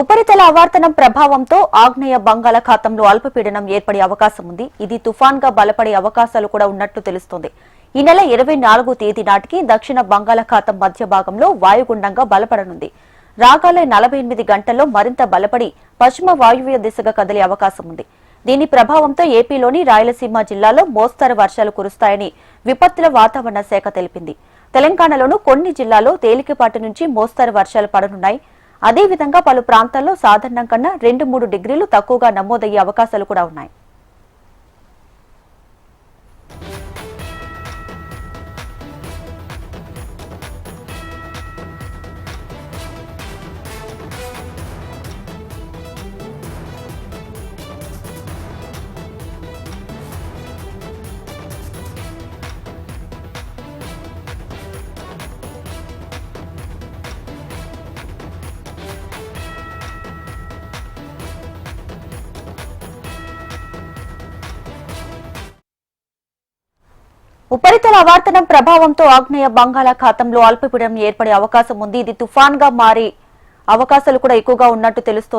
ఉపరితల ఆవర్తనం ప్రభావంతో ఆగ్నేయ బంగాళాఖాతంలో అల్పపీడనం ఏర్పడే అవకాశం ఉంది. ఇది తుఫాన్గా బలపడే అవకాశాలు కూడా ఉన్నట్లు తెలుస్తోంది. ఈ నెల ఇరవై నాలుగు తేదీ నాటికి దక్షిణ బంగాళాఖాతం మధ్య భాగంలో వాయుగుండంగా బలపడనుంది. రాగాలే నలభై ఎనిమిది గంటల్లో మరింత బలపడి పశ్చిమ వాయువ్య దిశగా కదిలే అవకాశం ఉంది. దీని ప్రభావంతో ఏపీలోని రాయలసీమ జిల్లాలో మోస్తరు వర్షాలు కురుస్తాయని విపత్తుల వాతావరణ శాఖ తెలిపింది. తెలంగాణలోనూ కొన్ని జిల్లాల్లో తేలికపాటి నుంచి మోస్తరు వర్షాలు పడనున్నాయి. అదేవిధంగా పలు ప్రాంతాల్లో సాధారణం కన్నా రెండు మూడు డిగ్రీలు తక్కువగా నమోదయ్యే అవకాశాలు కూడా ఉన్నాయి. ఉపరితల ఆవర్తనం ప్రభావంతో ఆగ్నేయ బంగాళాఖాతంలో అల్పపీడనం ఏర్పడే అవకాశం ఉంది. ఇది తుఫాన్గా మారి అవకాశాలు కూడా ఎక్కువగా ఉన్నట్టు తెలుస్తోంది.